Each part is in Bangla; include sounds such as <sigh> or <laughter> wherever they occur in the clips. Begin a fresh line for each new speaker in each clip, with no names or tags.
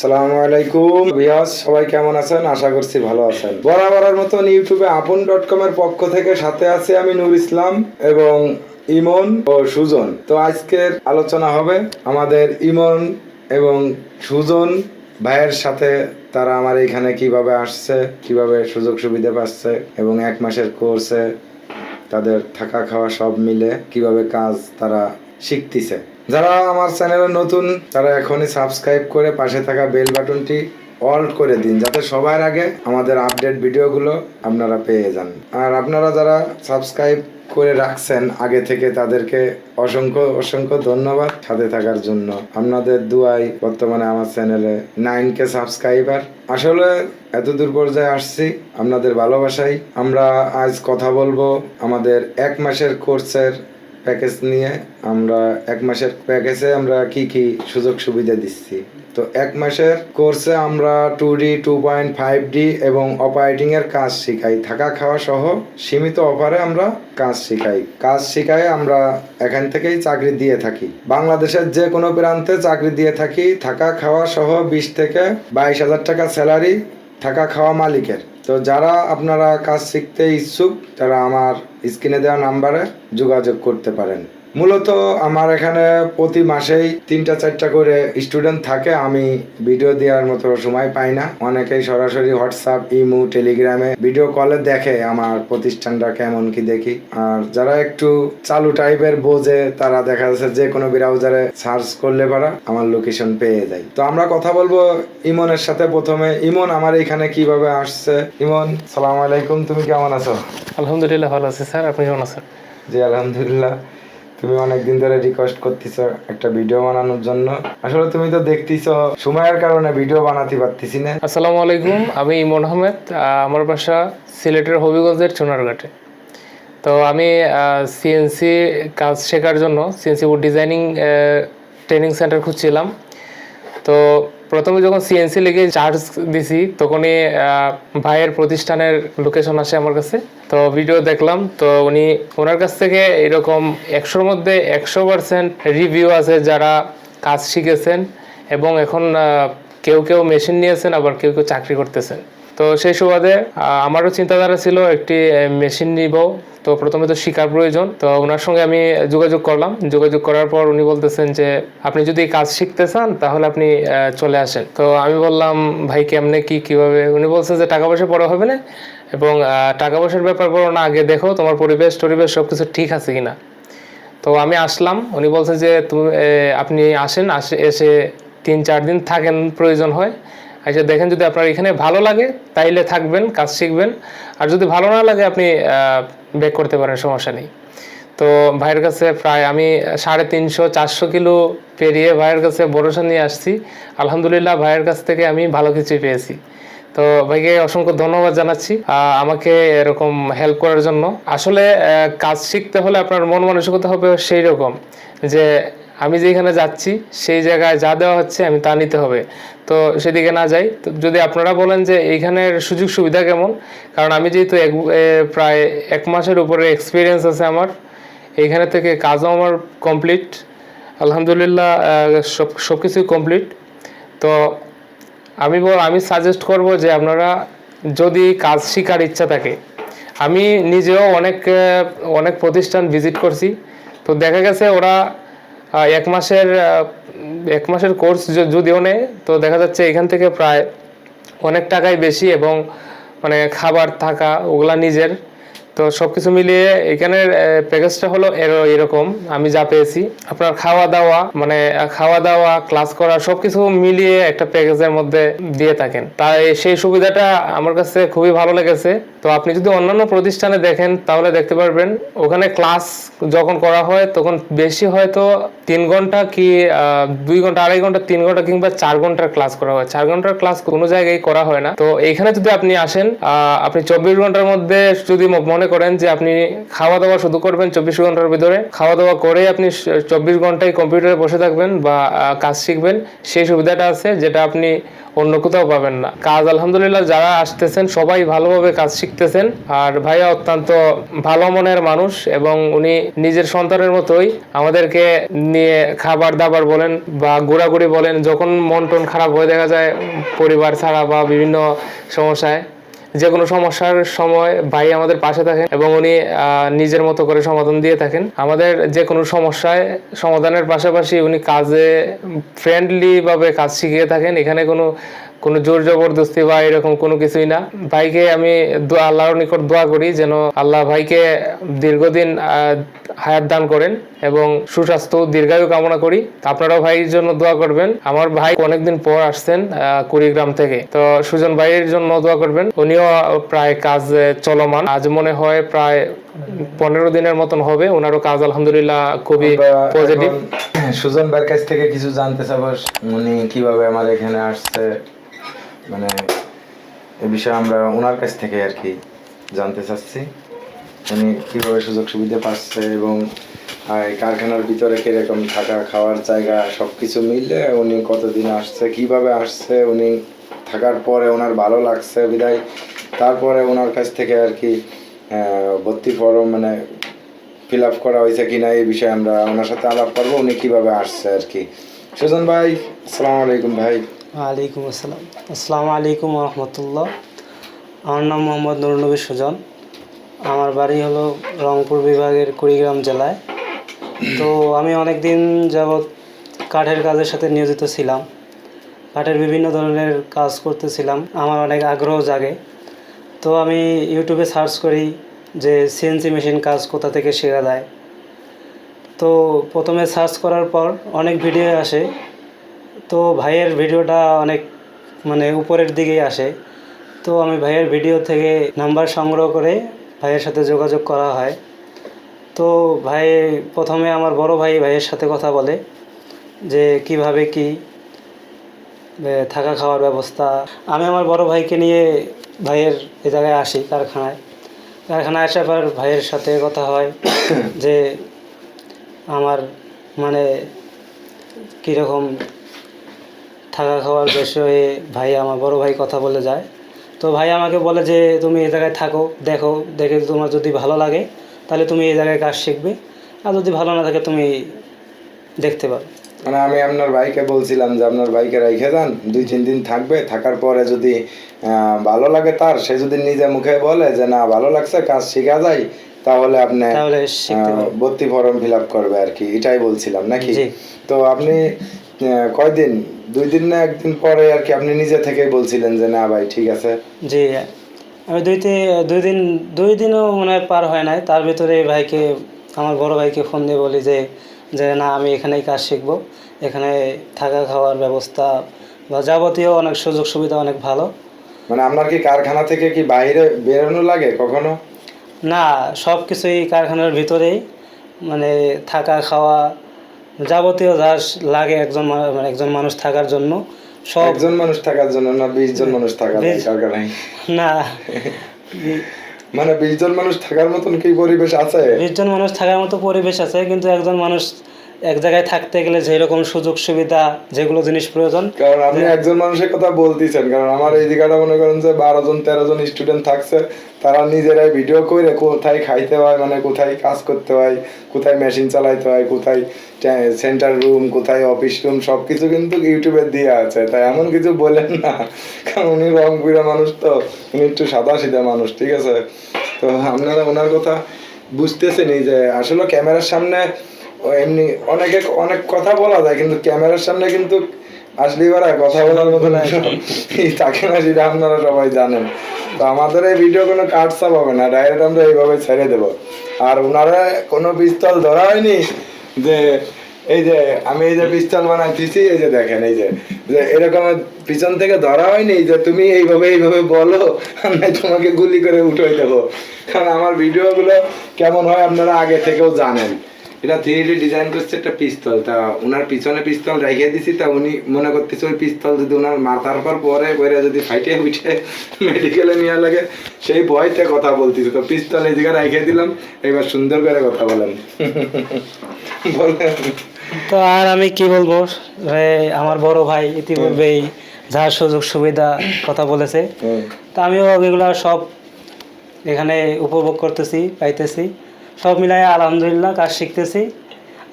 আসসালামু আলাইকুম। বিয়াস সবাই কেমন আছেন? আশা করছি ভালো আছেন। বরাবরের মতন ইউটিউবে আপন ডট কম এর পক্ষ থেকে সাথে আছি আমি নূর ইসলাম এবং ইমন ও সুজন। তো আজকের আলোচনা হবে আমাদের ইমন এবং সুজন ভাইয়ের সাথে তারা আমার এখানে কীভাবে আসছে, কীভাবে সুযোগ সুবিধা পাচ্ছে এবং এক মাসের কোর্সে তাদের থাকা খাওয়া সব মিলে কীভাবে কাজ তারা শিখতেছে। যারা আমার চ্যানেলে নতুন, তারা এখনই সাবস্ক্রাইব করে পাশে থাকা বেল বাটনটি অল করে দিন, যাতে সবার আগে আমাদের আপডেট ভিডিওগুলো আপনারা পেয়ে যান। আর আপনারা যারা সাবস্ক্রাইব করে রাখছেন আগে থেকে, তাদেরকে অসংখ্য অসংখ্য ধন্যবাদ সাথে থাকার জন্য। আপনাদের দুয়াই বর্তমানে আমার চ্যানেলে নাইন কে সাবস্ক্রাইবার আসলে এত দূর পর্যায়ে আসছি, আপনাদের ভালোবাসাই। আমরা আজ কথা বলব আমাদের এক মাসের কোর্সের প্যাকেজ নিয়ে আমরা এক মাসের প্যাকেজে আমরা কি কি সুযোগ সুবিধা দিচ্ছি? তো এক মাসের কোর্সে আমরা two D two point five D এবং অপারেটিং এর কাজ শিখাই। থাকা খাওয়া সহ সীমিত অফারে আমরা কাজ শিখাই। কাজ শিখাই আমরা এখান থেকেই চাকরি দিয়ে থাকি। বাংলাদেশের যে কোনো প্রান্তে চাকরি দিয়ে থাকি। থাকা খাওয়া সহ বিশ থেকে বাইশ হাজার টাকা স্যালারি থাকা খাওয়া মালিকের। তো যারা আপনারা কাজ শিখতে ইচ্ছুক, তারা আমার স্ক্রিনে দেওয়া নাম্বারে যোগাযোগ করতে পারেন। মূলত আমার এখানে প্রতি মাসেই তিনটা চারটা করে স্টুডেন্ট থাকে আমি ভিডিও দেওয়ার মতো সময় পাই না। অনেকেই সরাসরি হোয়াটসঅ্যাপ ইমু টেলিগ্রামে ভিডিও কলে দেখে আমার প্রতিষ্ঠানটা কেমন কি দেখি। আর যারা একটু চালু টাইপের বোঝে তারা দেখা যাচ্ছে যে কোনো ব্রাউজারে সার্চ করলে পারা আমার লোকেশন পেয়ে যায়। তো আমরা কথা বলব ইমনের সাথে প্রথমে। ইমন আমার এখানে কীভাবে আসছে? ইমন সালাম আলাইকুম তুমি কেমন আছো?
আলহামদুলিল্লাহ ভালো আছি। স্যার আপনি কেমন আছেন?
জি আলহামদুলিল্লাহ। তুমি অনেকদিন ধরে রিকোয়েস্ট করতেছো একটা ভিডিও বানানোর জন্য। আসলে তুমি তো দেখতেছো, সময়ের কারণে ভিডিও বানাতে পারতেছি না।
আসসালামু আলাইকুম, আমি ইমন আহমেদ আমার বাসা সিলেটের হবিগঞ্জের চুনারঘাটে। তো আমি সিএনসি কাজ শেখার জন্য CNC wood designing training center খুঁজছিলাম। তো প্রথমে যখন সিএনসি লেগে চার্জ দিছি, তখনই ভাইয়ের প্রতিষ্ঠানের লোকেশন আসে আমার কাছে। তো ভিডিও দেখলাম, তো উনি ওনার কাছ থেকে এরকম একশোর মধ্যে একশো পার্সেন্ট রিভিউ আছে যারা কাজ শিখেছেন এবং এখন কেউ কেউ মেশিন নিয়েছেন, আবার কেউ কেউ চাকরি করতেছেন। তো সেই সুবাদে আমারও চিন্তাধারা ছিল একটি মেশিন নিব। তো প্রথমে তো শিকার প্রয়োজন। তো ওনার সঙ্গে আমি যোগাযোগ করলাম। যোগাযোগ করার পর উনি বলতেছেন যে, আপনি যদি কাজ শিখতে চান, তাহলে আপনি চলে আসেন। তো আমি বললাম, ভাই, কেমনে, কি, কীভাবে? উনি বলছে যে, টাকা পয়সা পড়া হবে না এবং টাকা পয়সার ব্যাপার বলো না, আগে দেখো তোমার পরিবেশ, টরিবেশ সব কিছু ঠিক আছে কিনা? তো আমি আসলাম। উনি বলছে যে, তুমি আপনি আসেন, আসে, এসে তিন, চার দিন থাকেন, প্রয়োজন হয়। আচ্ছা দেখেন যদি আপনার এখানে ভালো লাগে, তাইলে থাকবেন, কাজ শিখবেন। আর যদি ভালো না লাগে, আপনি ব্যাক করতে পারেন, সমস্যা নেই। তো ভাইয়ের কাছে প্রায় আমি সাড়ে তিনশো, চারশো কিলো পেরিয়ে ভাইয়ের কাছে ভরসা নিয়ে আসছি। আলহামদুলিল্লাহ, ভাইয়ের কাছ থেকে আমি ভালো কিছুই পেয়েছি। তো ভাইকে অসংখ্য ধন্যবাদ জানাচ্ছি আমাকে এরকম হেল্প করার জন্য। আসলে কাজ শিখতে হলে আপনার মন মানসিকতা হবে সেই রকম যে আমি যেখানে যাচ্ছি, সেই জায়গায় যা দেওয়া হচ্ছে আমি তা নিতে হবে। তো সেদিকে না যাই। তো যদি আপনারা বলেন যে এইখানের সুযোগ সুবিধা কেমন? কারণ আমি যেহেতু এক প্রায় এক মাসের উপরে এক্সপিরিয়েন্স আছে আমার। এইখানে থেকে কাজও আমার কমপ্লিট আলহামদুলিল্লাহ সব সব কিছুই কমপ্লিট তো আমি বল- আমি সাজেস্ট করব যে আপনারা যদি কাজ শেখার ইচ্ছা থাকে, আমি নিজেও অনেক অনেক প্রতিষ্ঠান ভিজিট করছি। তো দেখা গেছে ওরা এক মাসের এক মাসের কোর্স যদিও নেয় তো দেখা যাচ্ছে এখান থেকে প্রায় অনেক টাকাই বেশি এবং মানে খাবার থাকা ওগুলা নিজের। তো সব কিছু মিলিয়ে এখানের প্যাকেজটা হলো এর- এরকম, আমি যা পেয়েছি। আপনার খাওয়া দাওয়া মানে খাওয়া দাওয়া ক্লাস করা, সবকিছু মিলিয়ে একটা প্যাকেজের মধ্যে দিয়ে থাকেন। তাই সেই সুবিধাটা আমার কাছে খুবই ভালো লেগেছে। তো আপনি যদি অন্যান্য প্রতিষ্ঠানে দেখেন, তাহলে দেখতে পারবেন, ওখানে ক্লাস যখন করা হয়, তখন বেশি হয়তো তিন ঘণ্টা কি দুই ঘণ্টা, আড়াই ঘণ্টা, তিন ঘণ্টা কিংবা চার ঘণ্টার ক্লাস করা হয়। চার ঘণ্টার ক্লাস কোনো জায়গায় করা হয় না। তো এখানে যদি আপনি আসেন আপনি চব্বিশ ঘণ্টার মধ্যে যদি মনে মনে করেন যে আপনি খাওয়া দাওয়া শুধু করবেন চব্বিশ ঘণ্টার ভিতরে। খাওয়া দাওয়া করে আপনি চব্বিশ ঘন্টায় কম্পিউটারে বসে থাকবেন বা কাজ শিখবেন। সেই সুবিধাটা আছে যেটা আপনি অন্য কোথাও পাবেন না। কাজ আলহামদুলিল্লাহ যারা আসতেছেন সবাই ভালোভাবে কাজ শিখতেছেন। আর ভাইয়া অত্যন্ত ভালো মনের মানুষ এবং উনি নিজের সন্তানের মতোই আমাদেরকে নিয়ে খাবার দাবার বলেন বা ঘোরাঘুরি বলেন, যখন মন টন খারাপ হয়ে দেখা যায় পরিবার ছাড়া বা বিভিন্ন সমস্যায়। যে কোনো সমস্যার সময় ভাই আমাদের পাশে থাকেন এবং উনি নিজের মতো করে সমাধান দিয়ে থাকেন। আমাদের যে কোনো সমস্যায় সমাধানের পাশাপাশি উনি কাজে ফ্রেন্ডলি ভাবে কাজ শিখিয়ে থাকেন। এখানে কোনো কোনো জোর জবরদস্তি বা এরকম কোনো কিছুই না। ভাইকে আমি আল্লাহর নিকট দোয়া করি যেন আল্লাহ ভাইকে দীর্ঘদিন হায়াত দান করেন এবং সুস্বাস্থ্য দীর্ঘায়ু কামনা করি। আপনারাও ভাইয়ের জন্য দোয়া করবেন। আমার ভাই অনেকদিন পর আসছেন কুড়িগ্রাম থেকে। তো সুজন ভাইয়ের জন্য দোয়া করবেন। উনিও প্রায় কাজ চলমান। আজ মনে হয় প্রায় পনেরো দিনের মতন হবে। ওনারও কাজ আলহামদুলিল্লাহ খুবই পজিটিভ
সুজন ভাইয়ের কাছ থেকে কিছু জানতে চাবো উনি কীভাবে আমার এখানে আসছে। মানে এ বিষয়ে আমরা ওনার কাছ থেকে আর কি জানতে চাচ্ছি। উনি কীভাবে সুযোগ সুবিধা পাচ্ছে এবং কারখানার ভিতরে কীরকম থাকা, খাওয়ার জায়গা সব কিছু মিলে উনি কতদিন আসছে, কীভাবে আসছে, উনি থাকার পরে ওনার ভালো লাগছে বিদায়। তারপরে ওনার কাছ থেকে আর কি ভর্তি ফর্ম মানে ফিল আপ করা হয়েছে কি না এই বিষয়ে আমরা ওনার সাথে আলাপ করব, উনি কীভাবে আসছে আর কি। সুজন ভাই, আসসালামু আলাইকুম ভাই।
ওয়ালাইকুম আসসালাম। আসসালামু আলাইকুম রহমতুল্লাহ। আমার নাম মোহাম্মদ নুরনবী সুজন। আমার বাড়ি হলো রংপুর বিভাগের কুড়িগ্রাম জেলায়। তো আমি অনেক দিন যাবৎ কাঠের কাজের সাথে নিয়োজিত ছিলাম। কাঠের বিভিন্ন ধরনের কাজ করতেছিলাম। আমার অনেক আগ্রহ জাগে। তো আমি ইউটিউবে সার্চ করি যে সিএনসি মেশিন কাজ কোথা থেকে শেখা যায় তো প্রথমে সার্চ করার পর অনেক ভিডিও আসে। তো ভাইয়ের ভিডিওটা অনেক মানে উপরের দিকেই আসে। তো আমি ভাইয়ের ভিডিও থেকে নাম্বার সংগ্রহ করে ভাইয়ের সাথে যোগাযোগ করা হয়। তো ভাই, প্রথমে আমার বড় ভাই ভাইয়ের সাথে কথা বলে যে, কীভাবে কি থাকা খাওয়ার ব্যবস্থা। আমি আমার বড় ভাইকে নিয়ে ভাইয়ের এ জায়গায় আসি কারখানায়। কারখানায় আসার পর ভাইয়ের সাথে কথা হয় <coughs> যে, আমার মানে কীরকম থাকা খাওয়ার বিষয়ে ভাই, আমার বড় ভাই কথা বলে যায়। তো ভাই আমাকে বলে যে তুমি এই জায়গায় থাকো দেখো দেখে তোমার যদি ভালো লাগে তাহলে তুমি এই জায়গায় কাজ শিখবে। আর যদি ভালো না থাকে তুমি দেখতে পারো।
মানে আমি আপনার ভাইকে বলছিলাম যে আপনার ভাইকে রেখে যান দুই তিন দিন থাকবে থাকার পরে যদি ভালো লাগে তার সে যদি নিজে মুখে বলে যে না ভালো লাগছে কাজ শেখা যায় তাহলে আপনি ভর্তি ফর্ম ফিল আপ করবে আর কি এটাই বলছিলাম নাকি। তো আপনি কয়দিন? দুই দিন না একদিন পরে আর কি? আপনি নিজে থেকেই বলছিলেন যে না ভাই ঠিক আছে।
জি আমি দুই দুই দিন দুই দিনও মনে হয় পার হয় নাই। তার ভিতরে ভাইকে আমার বড় ভাইকে ফোন দিয়ে বলি যে যে না আমি এখানেই কাজ শিখব। এখানে থাকা খাওয়ার ব্যবস্থা বা যাবতীয় অনেক সুযোগ সুবিধা অনেক ভালো।
মানে আপনার কি কারখানা থেকে কি বাইরে বেরোনো লাগে কখনো?
না সব কিছুই কারখানার ভিতরেই। মানে থাকা খাওয়া যাবতীয় যা লাগে একজন মানে একজন মানুষ থাকার জন্য সব
একজন মানুষ থাকার জন্য না বিশ জন মানুষ থাকার
দরকার
কারখানায়
না। <laughs>
মানে বিশ জন মানুষ থাকার মতন কি পরিবেশ আছে?
বিশ জন মানুষ থাকার মতো পরিবেশ আছে কিন্তু একজন মানুষ এক জায়গায় থাকতে গেলে যেরকম সুযোগ সুবিধা, যেগুলো জিনিস প্রয়োজন।
কারণ আপনি একজন মানুষের কথা বলতেছেন, কারণ আমার এই জায়গাটা মনে করেন যে বারো জন, তেরো জন স্টুডেন্ট থাকছে, তারা নিজেরাই ভিডিও করে কোথায় খাইতে হয় মানে কোথায় কাজ করতে হয়, কোথায় মেশিন চালাইতে হয়, কোথায় সেন্টার রুম কোথায় অফিস রুম সব কিছু কিন্তু ইউটিউবে দিয়ে আছে। তাই এমন কিছু বলেন না, কারণ উনি রং বিরা মানুষ তো, উনি একটু সাদা সিধা মানুষ, ঠিক আছে? তো আপনারা ওনার কথা বুঝতেছেনই যে আসলে ক্যামেরার সামনে এমনি অনেকে অনেক কথা বলা যায়, কিন্তু ক্যামেরার সামনে কিন্তু আসলে আর কথা বলার মতো থাকে না সেটা আপনারা সবাই জানেন। তো আমাদের এই ভিডিও কোনো কাট সাপ হবে না ডাইরেক্ট আমরা এইভাবে ছেড়ে দেবো। আর ওনারা কোনো পিস্তল ধরা হয়নি যে, এই যে আমি এই যে পিস্তল বানাইতেছি, এই যে দেখেন, এই যে যে এরকম পিছন থেকে ধরা হয়নি যে তুমি এইভাবে এইভাবে বলো, আমি তোমাকে গুলি করে উঠে দেবো। কারণ আমার ভিডিওগুলো কেমন হয় আপনারা আগে থেকেও জানেন। এটা থ্রি ডি ডিজাইন করছে একটা পিস্তল। তা ওনার পিছনে পিস্তল রেখে দিছি তা উনি মনে করতেছে ওই পিস্তল যদি ওনার মাথার পর পরে পরে যদি ফাইটে উঠে মেডিকেলে নেওয়া লাগে সেই ভয়তে কথা বলতেছে। তো পিস্তল এই জায়গায় রেখে দিলাম এবার সুন্দর করে কথা <laughs> বলেন।
তো আর আমি কি বলব আমার বড় ভাই ইতিপূর্বেই যা সুযোগ সুবিধা কথা বলেছে। তা আমিও এগুলো সব এখানে উপভোগ করতেছি পাইতেছি। সব মিলাই আলহামদুলিল্লাহ কাজ শিখতেছি।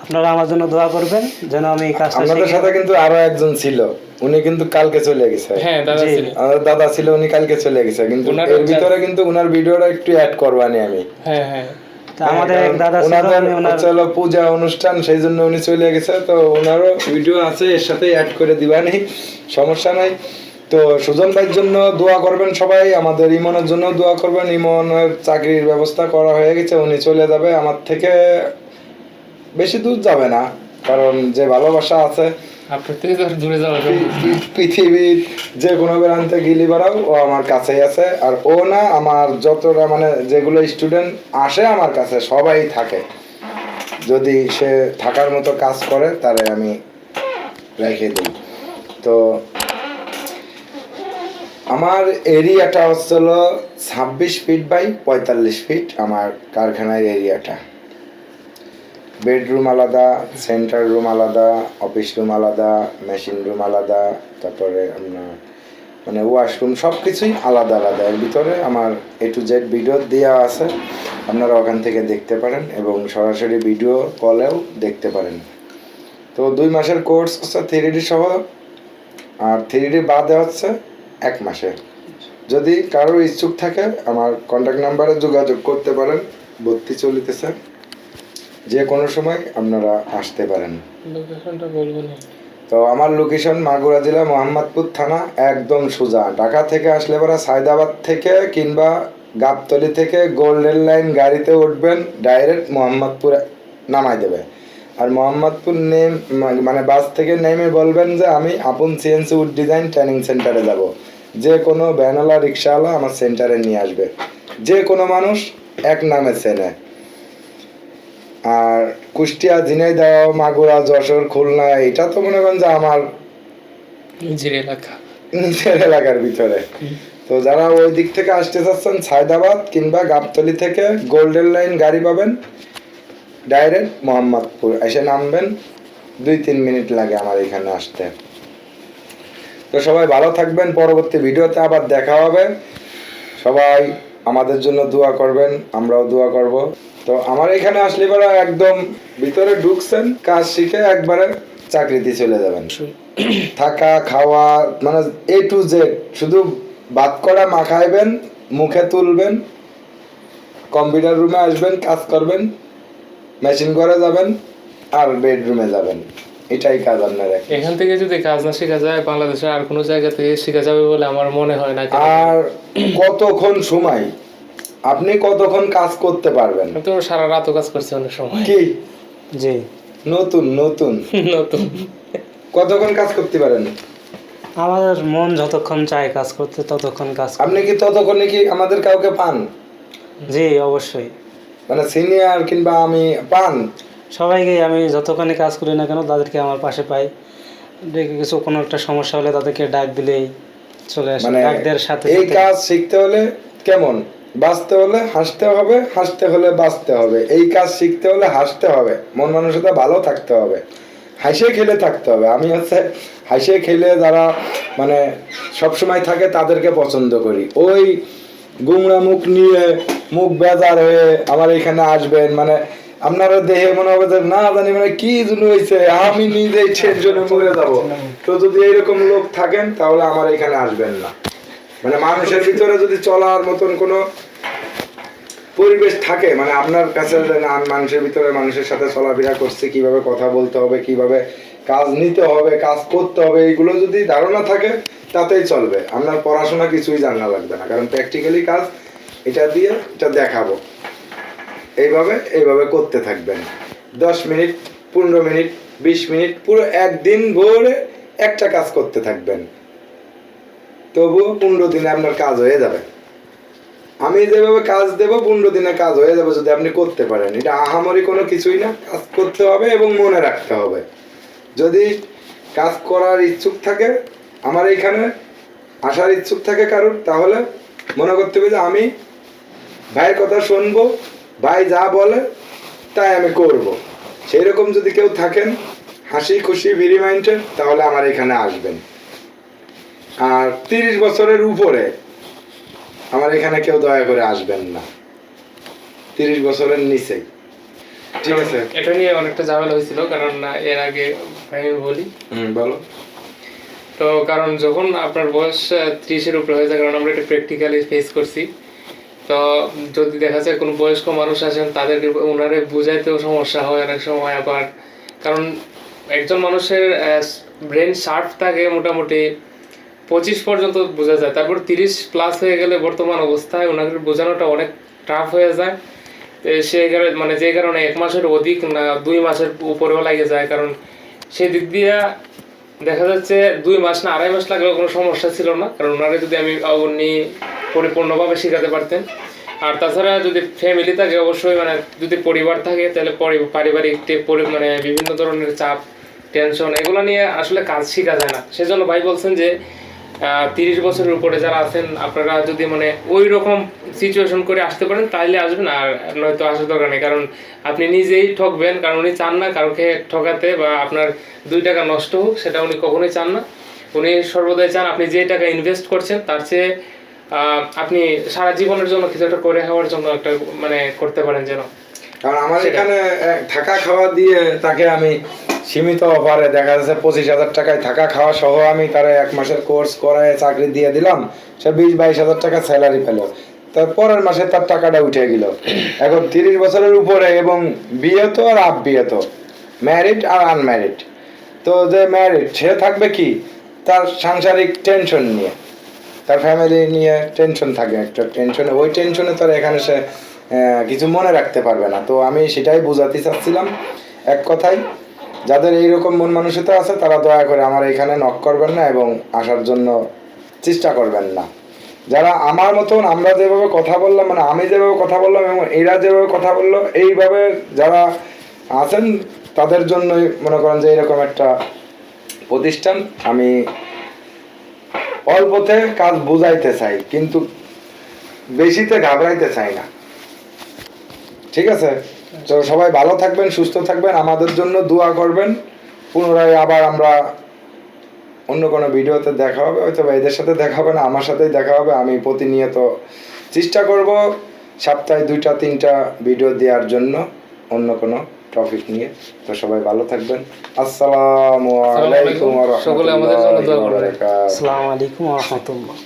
আপনারা আমার জন্য দোয়া করবেন যেন আমি এই কাজটা
আপনাদের সাথে কিন্তু আরও একজন ছিল উনি কিন্তু কালকে চলে গেছে।
হ্যাঁ দাদা
জি।
ছিলেন
আমাদের দাদা ছিল উনি কালকে চলে গেছে কিন্তু এর ভিতরে কিন্তু উনার ভিডিওটা একটু অ্যাড করবানি আমি।
হ্যাঁ হ্যাঁ।
আমাদের এক দাদা ছিল আমি ওনার
হচ্ছে পূজা অনুষ্ঠান সেই জন্য উনি চলে গেছে তো ওনারও ভিডিও আছে এর সাথে অ্যাড করে দিবানি সমস্যা নাই। তো সুজন ভাইয়ের জন্য দোয়া করবেন সবাই আমাদের ইমনের জন্য দোয়া করবেন। ইমনের চাকরির ব্যবস্থা করা হয়ে গেছে উনি চলে যাবে। আমার থেকে বেশি দূর যাবে না কারণ যে ভালোবাসা আছে পৃথিবীর যে কোনো বেড়ান্তে গিলি বেড়াও ও আমার কাছেই আছে। আর ও না আমার যতটা মানে যেগুলো স্টুডেন্ট আসে আমার কাছে সবাই থাকে। যদি সে থাকার মতো কাজ করে তারে আমি রেখে দিই। তো আমার এরিয়াটা হচ্ছিল ছাব্বিশ ফিট বাই পঁয়তাল্লিশ ফিট আমার কারখানার এরিয়াটা বেডরুম আলাদা সেন্টার রুম আলাদা অফিস রুম আলাদা মেশিন রুম আলাদা, তারপরে আপনার মানে ওয়াশরুম সব কিছুই আলাদা আলাদা। এর ভিতরে আমার এ টু জেড ভিডিও দেওয়া আছে, আপনারা ওখান থেকে দেখতে পারেন এবং সরাসরি ভিডিও কলেও দেখতে পারেন। তো দুই মাসের কোর্স হচ্ছে থ্রি ডি সহ, আর থ্রি ডি বাদে হচ্ছে এক মাসে। যদি কারোর ইচ্ছুক থাকে আমার কন্ট্যাক্ট নাম্বারে যোগাযোগ করতে পারেন। ভর্তি চলিতেছে যে কোনো সময় আপনারা আসতে পারেন।
লোকেশনটা
তো আমার লোকেশন মাগুরা জেলা মোহাম্মদপুর থানা একদম সোজা। ঢাকা থেকে আসলে পরে সায়দাবাদ থেকে কিংবা গাবতলি থেকে গোল্ডেন লাইন গাড়িতে উঠবেন ডাইরেক্ট মোহাম্মদপুরে নামাই দেবে। আর মোহাম্মদপুর নেম মানে বাস থেকে নেমে বলবেন যে আমি আপন সিএনসি উড ডিজাইন ট্রেনিং সেন্টারে যাব। যে কোনো ভ্যানওয়ালা রিক্সাওয়ালা আমার সেন্টারে নিয়ে আসবে। যে কোনো মানুষ এক নামে চেনে। আর কুষ্টিয়া ঝিনাইদহ মাগুরা যশোর খুলনা এটা তো মনে করেন যে আমার
নিজের এলাকা।
নিজের এলাকার ভিতরে। তো যারা ওই দিক থেকে আসতে চাচ্ছেন সায়দাবাদ কিংবা গাবতলি থেকে গোল্ডেন লাইন গাড়ি পাবেন ডাইরেক্ট মোহাম্মদপুর। এসে নামবেন দুই তিন মিনিট লাগে আমার এখানে আসতে। তো সবাই ভালো থাকবেন, পরবর্তী ভিডিওতে আবার দেখা হবে। সবাই আমাদের জন্য দোয়া করবেন, আমরাও দোয়া করব। তো আমার এখানে আসলে পরে একদম ভিতরে ঢুকছেন, কাজ শিখে একবারে চাকরিতে চলে যাবেন। থাকা, খাওয়া মানে এ টু জেড শুধু ভাত করা, মাখাইবেন, মুখে তুলবেন, কম্পিউটার রুমে আসবেন, কাজ করবেন, মেশিন করে যাবেন, আর বেডরুমে যাবেন। এটাই কাজ আপনার এখন।
এখান থেকে যদি কাজ না শেখা যায় বাংলাদেশের আর কোনো জায়গা থেকে শেখা যাবে বলে আমার মনে হয় না
আর কতক্ষণ সময়? আপনি কতক্ষণ কাজ করতে পারবেন?
তো সারা রাতও কাজ করছি অনেক সময়।
কি?
জি।
নতুন নতুন। <laughs>
নতুন।
কতক্ষণ কাজ করতে পারেন?
আমাদের মন যতক্ষণ চায় কাজ করতে ততক্ষণ কাজ
আপনি কি ততক্ষণে কি আমাদের কাউকে পান?
জি অবশ্যই।
মানে সিনিয়র কিংবা আমি পান?
সবাইকে আমি যতক্ষণই কাজ করি না কেন তাদেরকে আমার পাশে পাই। দেখে কিছু কোনো একটা সমস্যা হলে তাদেরকে ডাক দিলেই চলে আসে
মানে
ডাক দেওয়ার সাথে
এই কাজ শিখতে হলে কেমন? বাঁচতে হলে হাসতে হবে হাসতে হলে বাঁচতে হবে। এই কাজ শিখতে হলে হাসতে হবে মন মানসিকতা ভালো থাকতে হবে। হাসে খেলে থাকতে হবে। আমি হচ্ছে হাসে খেলে যারা মানে সবসময় থাকে তাদেরকে পছন্দ করি। ওই গুমরা মুখ নিয়ে মুখ বেজার হয়ে আমার এখানে আসবেন মানে আপনারা দেহে মনে হবে যে না জানি মানে কি জন্য হয়েছে? আমি নিজেই টেনশনে মরে যাব। তো যদি এইরকম লোক থাকেন তাহলে আমার এখানে আসবেন না। মানে মানুষের ভিতরে যদি চলার মতন কোনো পরিবেশ থাকে মানে আপনার কাছে মানুষের ভিতরে মানুষের সাথে চলাফেরা করছে কীভাবে কথা বলতে হবে কীভাবে কাজ নিতে হবে কাজ করতে হবে এইগুলো যদি ধারণা থাকে তাতেই চলবে। আপনার পড়াশোনা কিছুই জানা লাগবে না। কারণ প্র্যাকটিক্যালি কাজ এটা দিয়ে এটা দেখাবো। এইভাবে এইভাবে করতে থাকবেন। দশ মিনিট, পনেরো মিনিট, বিশ মিনিট, পুরো একদিন ভরে একটা কাজ করতে থাকবেন। তবুও পনেরো দিনে আপনার কাজ হয়ে যাবে। আমি যেভাবে কাজ দেব, পনেরো দিনে কাজ হয়ে যাবে যদি আপনি করতে পারেন। এটা আহামরি কোনো কিছুই না। কাজ করতে হবে এবং মনে রাখতে হবে। যদি কাজ করার ইচ্ছুক থাকে, আমার এইখানে আসার ইচ্ছুক থাকে কারোর, তাহলে মনে করতে হবে যে আমি ভাইয়ের কথা শুনব ভাই যা বলে তাই আমি করব। সেই রকম যদি কেউ থাকেন হাসি খুশি ভেরি মাইন্ডেড তাহলে আমার এখানে আসবেন। আর তিরিশ বছরের উপরে আমার এখানে কেউ দয়া করে আসবেন না। তিরিশ বছরের নিচেই। ঠিক আছে?
এটা নিয়ে অনেকটা ঝামেলা হয়েছিল কারণ এর আগে আমি বলি।
হুম বলো।
তো কারণ যখন আপনার বয়স ত্রিশের উপরে হয়ে যায় কারণ আমরা এটা প্র্যাকটিক্যালি ফেস করছি। তো যদি দেখা যায় কোনো বয়স্ক মানুষ আছেন তাদেরকে ওনারে বুঝাইতেও সমস্যা হয় অনেক সময়, আবার কারণ একজন মানুষের ব্রেন শার্প থাকে মোটামুটি পঁচিশ পর্যন্ত বোঝা যায়। তারপর তিরিশ প্লাস হয়ে গেলে বর্তমান অবস্থায় ওনাকে বোঝানোটা অনেক টাফ হয়ে যায়। সেই কারণে মানে যে কারণে এক মাসের অধিক না, দুই মাসের উপরেও লাগে যায়। কারণ সেই দিক দিয়ে দেখা যাচ্ছে দুই মাস না, আড়াই মাস লাগলেও কোনো সমস্যা ছিল না। কারণ ওনারা যদি আমি উনি পরিপূর্ণভাবে শেখাতে পারতেন। আর তাছাড়া যদি ফ্যামিলি থাকে, অবশ্যই মানে যদি পরিবার থাকে, তাহলে পারিবারিক মানে বিভিন্ন ধরনের চাপ টেনশন এগুলো নিয়ে আসলে কাজ শেখা যায় না। সেজন্য ভাই বলছেন যে তিরিশ বছরের উপরে যারা আছেন, আপনারা যদি মানে ওই রকম সিচুয়েশন করে আসতে পারেন তাহলে আসবেন। আর নয়তো আসার দরকার নেই। কারণ আপনি নিজেই ঠকবেন, কারণ উনি চান না কাউকে ঠকাতে বা আপনার দুই টাকা নষ্ট হোক, সেটা উনি কখনোই চান না। উনি সর্বদাই চান আপনি যে টাকা ইনভেস্ট করছেন, তার চেয়ে আপনি সারা জীবনের জন্য কিছু একটা করে খাওয়ার জন্য একটা মানে করতে পারেন যেন।
কারণ আমার এখানে থাকা খাওয়া দিয়ে তাকে আমি সীমিত অফারে দেখা যাচ্ছে পঁচিশ হাজার টাকায় থাকা খাওয়া সহ আমি তারা এক মাসের কোর্স করায় চাকরি দিয়ে দিলাম সে বিশ বাইশ হাজার টাকা স্যালারি পেল। তার পরের মাসে তার টাকাটা উঠে গেল। এখন তিরিশ বছরের উপরে এবং বিয়ে তো আর আপ বিয়ে তো। ম্যারিড আর আনম্যারিড তো যে ম্যারিড সে থাকবে কি? তার সাংসারিক টেনশন নিয়ে। তার ফ্যামিলি নিয়ে টেনশন থাকে একটা টেনশনে ওই টেনশনে তার এখানে সে কিছু মনে রাখতে পারবে না। তো আমি সেটাই বোঝাতে চাচ্ছিলাম। এক কথাই যাদের এইরকম মন মানসিকতা আছে, তারা দয়া করে আমার এখানে নক করবেন না এবং আসার জন্য চেষ্টা করবেন না। যারা আমার মতন, আমরা যেভাবে কথা বললাম মানে আমি যেভাবে কথা বললাম এবং এরা যেভাবে কথা বলল, এইভাবে যারা আছেন, তাদের জন্যই মনে করেন যে এরকম একটা প্রতিষ্ঠান আমি অল্পতে কাজ বুঝাইতে চাই, কিন্তু বেশিতে ঘাবড়াইতে চাই না। ঠিক আছে? সবাই ভালো থাকবেন, সুস্থ থাকবেন, আমাদের জন্য দোয়া করবেন। পুনরায় আবার আমরা অন্য কোনো ভিডিওতে দেখা হবে, হয়তো এদের সাথে দেখা হবে না, আমার সাথেই দেখা হবে, আমি প্রতিনিয়ত চেষ্টা করব সপ্তাহে দুইটা, তিনটা ভিডিও দেওয়ার জন্য অন্য কোনো টপিক নিয়ে তো সবাই ভালো থাকবেন আসসালামু আলাইকুম ওয়া
সকলে আমাদের জন্য দোয়া করবেন।
রাহমাতুল্লাহি ওয়া বারাকাতুহু।
আসসালামু আলাইকুম রহমতুল্লাহ